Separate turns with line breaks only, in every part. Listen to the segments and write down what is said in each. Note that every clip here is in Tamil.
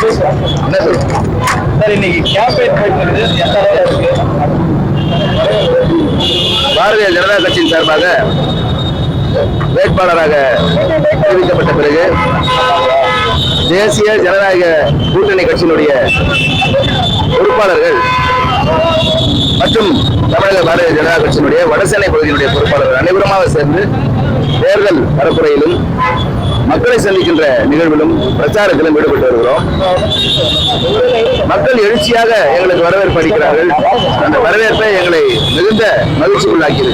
சார் இன்னைக்கு கேம்பெயின் போயிட்டு எந்த இருக்கு?
பாரதிய ஜனதா கட்சியின் சார்பாக வேட்பாளராக அறிவிக்கப்பட்ட பிறகு தேசிய ஜனநாயக கூட்டணி கட்சியினுடைய பொறுப்பாளர்கள் மற்றும் தமிழக பாரதிய ஜனதா கட்சியினுடைய வடசேனை பகுதியினுடைய பொறுப்பாளர்கள் அனைவருமாக சேர்ந்து தேர்தல் பரப்புரையிலும் மக்களை சந்திக்கின்ற நிகழ்விலும் பிரச்சாரத்திலும் ஈடுபட்டு வருகிறோம். மக்கள் எழுச்சியாக எங்களுக்கு வரவேற்பு அளிக்கிறார்கள். அந்த வரவேற்பை எங்களை மிகுந்த மகிழ்ச்சிக்குள்ளாக்கி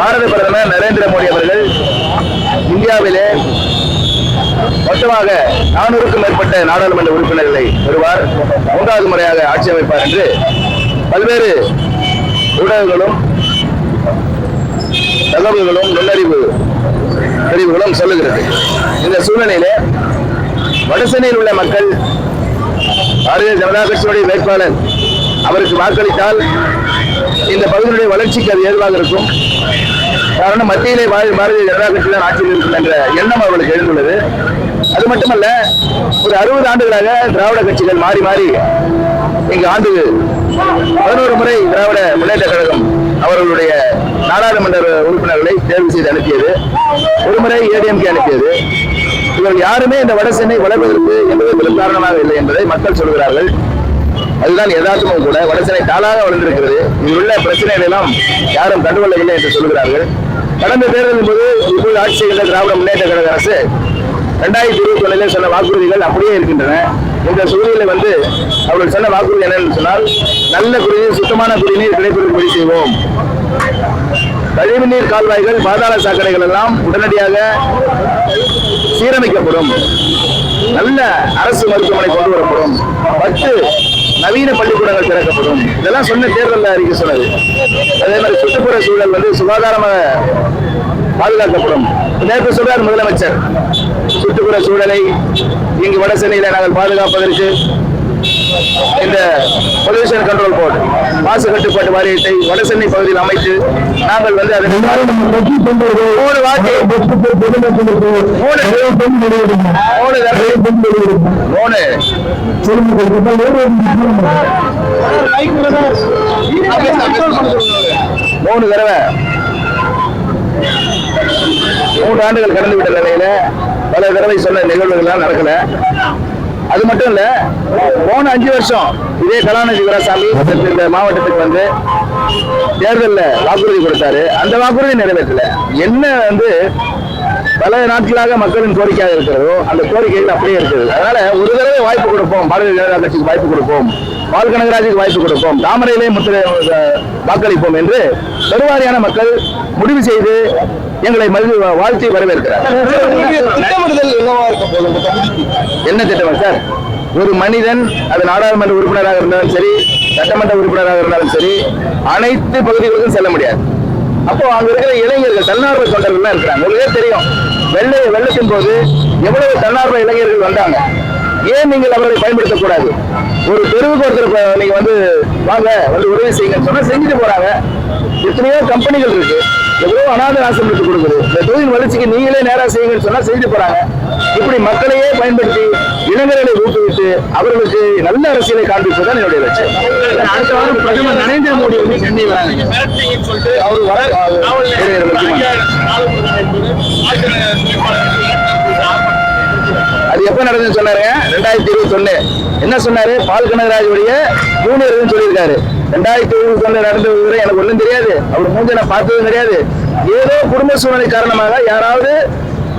பாரத பிரதமர் நரேந்திர மோடி அவர்கள் இந்தியாவிலே மொத்தமாக நானூறுக்கும் மேற்பட்ட நாடாளுமன்ற உறுப்பினர்களை பெறுவார். மூன்றாவது முறையாக ஆட்சி அமைப்பார் என்று பல்வேறு ஊடகங்களும் தகவல்களும் நுண்ணறிவு தெரிவுகளும் சொல்லுகிறது. இந்த சூழ்நிலையிலே வடசென்னையில் உள்ள மக்கள் பாரதிய ஜனதா கட்சியுடைய வேட்பாளர் அவருக்கு வாக்களித்தால் இந்த பகுதியினுடைய வளர்ச்சிக்கு அது ஏதுவாக இருக்கும். காரணம் மத்தியிலே பாரதிய ஜனதா கட்சி தான் ஆட்சியில் இருக்கும் என்ற எண்ணம் அவர்களுக்கு எழுந்துள்ளது. அது மட்டுமல்ல ஒரு அறுபது ஆண்டுகளாக திராவிட கட்சிகள் மாறி மாறி இங்கு ஆண்டு பதினோரு முறை திராவிட முன்னேற்ற கழகம் அவர்களுடைய நாடாளுமன்ற உறுப்பினர்களை தேர்வு செய்து அனுப்பியது. ஒருமுறை ஏடிஎம்கே அனுப்பியது. இவர்கள் யாருமே இந்த வட சென்னை வளர்வதற்கு எந்த விதத்திலும் காரணமாக இல்லை என்பதை மக்கள் சொல்கிறார்கள். அதுதான் யதார்த்தமும் கூட. வடசென்னை தாளாக வளர்ந்திருக்கிறது. இதில் உள்ள பிரச்சனைகள் எல்லாம் யாரும் கண்டுகொள்ளவில்லை என்று சொல்கிறார்கள். கடந்த தேர்தலின் போது இப்போது ஆட்சி செய்கின்ற திராவிட முன்னேற்ற கழக அரசு ரெண்டாயிரத்தி இருபத்தி ஒண்ணுல சொன்ன வாக்குறுதிகள் அப்படியே இருக்கின்றன. இந்த சூழலில் வந்து அவர்கள் சொன்ன வாக்குறுதி என்னன்னு சொன்னால் நல்ல குடிநீர் சுத்தமான குடிநீர் கிடைப்பதற்கு வழி செய்வோம். கழிவுநீர் கால்வாய்கள் பாதாள சாக்கடைகள் எல்லாம் உடனடியாக சீரமைக்கப்படும். நல்ல அரசு மருத்துவமனை கொண்டு வரப்படும். பத்து நவீன பள்ளிக்கூடங்கள் திறக்கப்படும். இதெல்லாம் சொன்ன தேர்தல் அறிக்கை சொன்னது. அதே மாதிரி சுற்றுப்புற சூழல் வந்து சுகாதாரமாக பாதுகாக்கப்படும். நேற்று சொல்றார் முதலமைச்சர். சுற்றுப்புற சூழலை இங்கு வடசென்னையில் நாங்கள் பாதுகாப்பதற்கு இந்த பொல்யூஷன் கண்ட்ரோல் போர்டு மாசு கட்டுப்பாட்டு வாரியத்தை வட சென்னை பகுதியில் அமைத்து நாங்கள் வந்து அதை மூணு தடவை. மூணு. மூணு தடவை. மூன்று ஆண்டுகள் கடந்து விட்ட நிலையில பல தடவை சொன்ன நிகழ்வுகள்லாம் நடக்கல. அது மட்டும் இல்ல போன அஞ்சு வருஷம் இதே கலாநிதி வீராசாமி இந்த மாவட்டத்துக்கு வந்து தேர்தலில் வாக்குறுதி கொடுத்தாரு. அந்த வாக்குறுதி நிறைவேற்றல. என்ன வந்து பல நாட்களாக மக்களின் கோரிக்கையாக இருக்கிறதோ அந்த கோரிக்கைகள் அப்படியே இருக்குது. அதனால ஒரு தடவை வாய்ப்பு கொடுப்போம். பாரதிய ஜனதா கட்சிக்கு வாய்ப்பு கொடுப்போம். பால் கனகராஜுக்கு வாய்ப்பு கொடுப்போம். தாமரையிலே முத்திரை வாக்களிப்போம் என்று பெருவாரியான மக்கள் முடிவு செய்து எங்களை மகிழ் வாழ்த்தி வரவேற்கிறார். என்ன திட்டம் சார்? ஒரு மனிதன் அது நாடாளுமன்ற உறுப்பினராக இருந்தாலும் சரி சட்டமன்ற உறுப்பினராக இருந்தாலும் சரி அனைத்து பகுதிகளுக்கும் செல்ல முடியாது. அப்போ அங்க இருக்கிற இளைஞர்கள் தன்னார்வ தொண்டர்கள் இருக்கிறாங்க. உங்களுக்கே தெரியும். வெள்ளை வெள்ளத்தின் போது எவ்வளவு தன்னார்வ இளைஞர்கள் வந்தாங்க. ஏன் நீங்கள் அவர்களை பயன்படுத்தக்கூடாது? ஒரு தெருவுக்கு ஒருத்தர் நீங்க வந்து வாங்க வந்து உதவி செய்யுங்கன்னு சொன்னா செஞ்சுட்டு போறாங்க. எத்தனையோ கம்பெனிகள் இருக்கு. எவ்வளவு அநாத ஆசிரமத்துக்கு கொடுக்குது. இந்த தொழில் வளர்ச்சிக்கு நீங்களே நேரா செய்யுங்கன்னு சொன்னா செஞ்சுட்டு போறாங்க. இப்படி மக்களையே பயன்படுத்தி இளைஞர்களை ஊக்குவித்து அவர்களுக்கு நல்ல அரசியலை காண்பிப்பதுதான் என்னுடைய லட்சியம். அடுத்த வாரம் பிரதமர் நரேந்திர மோடி வந்து சென்னை வராங்க. அவர் வர எப்ப நடந்ததுன்னு சொன்னாருங்க? ரெண்டாயிரத்தி இருபத்தி ஒண்ணு. என்ன சொன்னாரு? பால் கனகராஜுடைய ஜூனியர்னு சொல்லியிருக்காரு. ரெண்டாயிரத்தி இருபத்தி ஒண்ணு நடந்த விவரம் எனக்கு ஒன்றும் தெரியாது. அவர் மூஞ்சி நான் பார்த்ததும் கிடையாது ஏதோ குடும்ப சூழ்நிலை காரணமாக யாராவது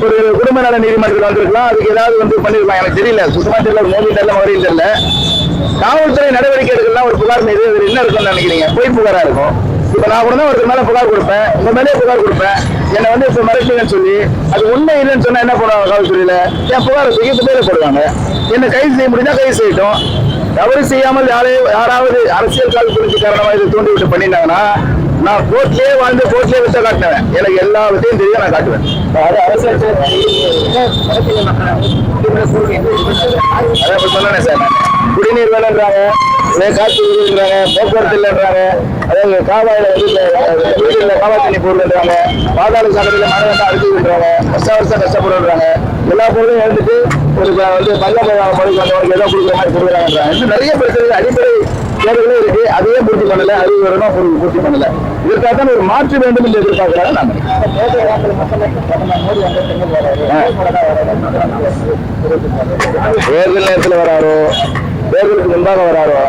ஒரு குடும்ப நல நீதிமன்றத்தில் வந்திருக்கலாம். அதுக்கு ஏதாவது வந்து பண்ணிருக்கலாம். எனக்கு தெரியல. சுத்தமா தெரியல. மோதி தெரியல மறுபடியும் தெரியல. காவல்துறை நடவடிக்கை எடுக்கலாம். ஒரு புகார் மீது என்ன இருக்கும்னு நினைக்கிறீங்க? பொய் புகாரா இருக்கும்? இப்ப நான் கூட தான் ஒருத்தர் மேல புகார் கொடுப்பேன். உங்க மேலே புகார் கொடுப்பேன். என்னை வந்து இப்ப மிரட்டுங்கன்னு சொல்லி அது உண்மை இல்லைன்னு சொன்னா என்ன பண்ணுவாங்க காவல்துறையில? என் புகாரை தூக்கி பேர போடுவாங்க. என்ன கைது செய்ய முடிஞ்சா கைது செய்யட்டும். தவறு செய்யாமல் யாரையும் யாராவது அரசியல் கால் புரிஞ்சு காரணமா இதை தூண்டி விட்டு பண்ணிட்டாங்கன்னா நான் கோர்ட்லயே வாழ்ந்து கோர்ட்லயே விட்ட காட்டுவேன். எனக்கு எல்லா விஷயம் தெரியும் நான் காட்டுவேன். அது அரசியல் சொன்னேனே சார் நான். குடிநீர் வேலைன்றாங்க காற்று போக்குவரத்து இல்லைன்றாங்க அதாவது காவாயில வந்து இந்த காவா தண்ணி போடுன்றாங்க பாதாள சாக்கடையில மழை வந்தா விடுறாங்க வருஷம் வருஷம் கஷ்டப்படுறாங்க. எல்லா பொருளையும் எழுந்துட்டு ஒரு வந்து பஞ்சாப மொழிக்கு வந்தவனுக்கு ஏதோ கொடுக்குற மாதிரி கொடுக்குறாங்க இன்னும் நிறைய பிரச்சனைகள் அடிப்படை தேவைகளும் இருக்கு. அதையே பூர்த்தி பண்ணல அது வரணும் பூர்த்தி பண்ணல. இதற்காக தான் ஒரு மாற்று வேண்டும் என்று எதிர்பார்க்கிறாங்க நான் தேர்தல் நேரத்தில் வராரோ தேர்தலுக்கு முன்பாக வராரோ?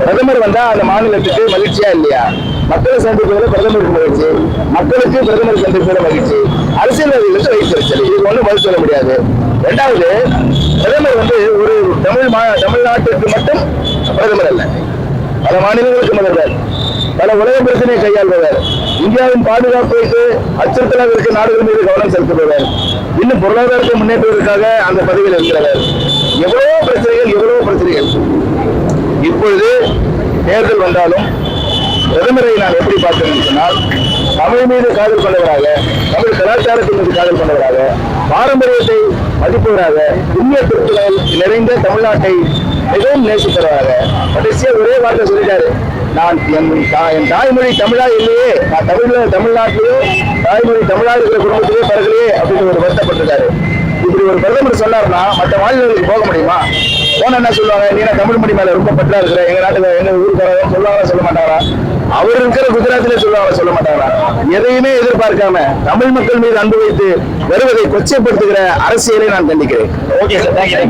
பிரதமர் வந்தா அந்த மாநிலத்துக்கு மகிழ்ச்சியா இல்லையா? மக்களை சந்திப்பதில் பிரதமருக்கு மகிழ்ச்சி. மக்களுக்கு பிரதமர் சந்திப்பதில் மகிழ்ச்சி. அரசியல்வாதிகளுக்கு வைத்திருச்சல் இது ஒன்றும் பதில் சொல்ல முடியாது. ரெண்டாவது பிரதமர் வந்து ஒரு தமிழ் மா தமிழ்நாட்டுக்கு மட்டும் பிரதமர் அல்ல. பல மாநிலங்களுக்கு முதல்வர். பல உலக பிரச்சனையை கையாள்பவர். இந்தியாவின் பாதுகாப்புக்கு அச்சுறுத்தலாக இருக்க நாடுகள் மீது கவனம் செலுத்துபவர். இன்னும் பொருளாதாரத்தை முன்னேற்றுவதற்காக அந்த பதவியில் இருக்கிறவர். எவ்வளவு பிரச்சனைகள் எவ்வளவு இப்பொழுது தேர்தல் வந்தாலும் பிரதமரை நான் எப்படி பார்த்தேன் சொன்னால் தமிழ் மீது காதல் கொண்டவராக தமிழ் கலாச்சாரத்தின் மீது காதல் கொண்டவராக பாரம்பரியத்தை மதிப்பவராக இந்திய திருத்தலால் நிறைந்த தமிழ்நாட்டை மிகவும் நேசிப்பவராக கடைசியாக ஒரே வார்த்தை சொல்லிட்டாரு. நான் என் தா- என் தாய்மொழி தமிழா இல்லையே நான் தமிழ்ல தமிழ்நாட்டிலேயே தாய்மொழி தமிழா இருக்கிற குடும்பத்திலேயே பிறகுலையே அப்படின்னு ஒரு வருத்தப்பட்டிருக்காரு. இப்படி ஒரு பிரதமர் சொன்னார்னா மற்ற மாநிலங்களுக்கு போக முடியுமா? போன என்ன சொல்லுவாங்க? நீங்க தமிழ் மொழி மேல ரொம்ப பற்றா இருக்கிற? எங்க நாட்டுல எங்க ஊருக்காரங்க சொல்லுவாங்க சொல்ல மாட்டாரா? அவர் இருக்கிற குஜராத்திலே சொல்லுவாங்க சொல்ல மாட்டாரா? எதையுமே எதிர்பார்க்காம தமிழ் மக்கள் மீது அன்பு வைத்து வருவதை கொச்சைப்படுத்துகிற அரசியலை நான் கண்டிக்கிறேன்.
Okay sir thank you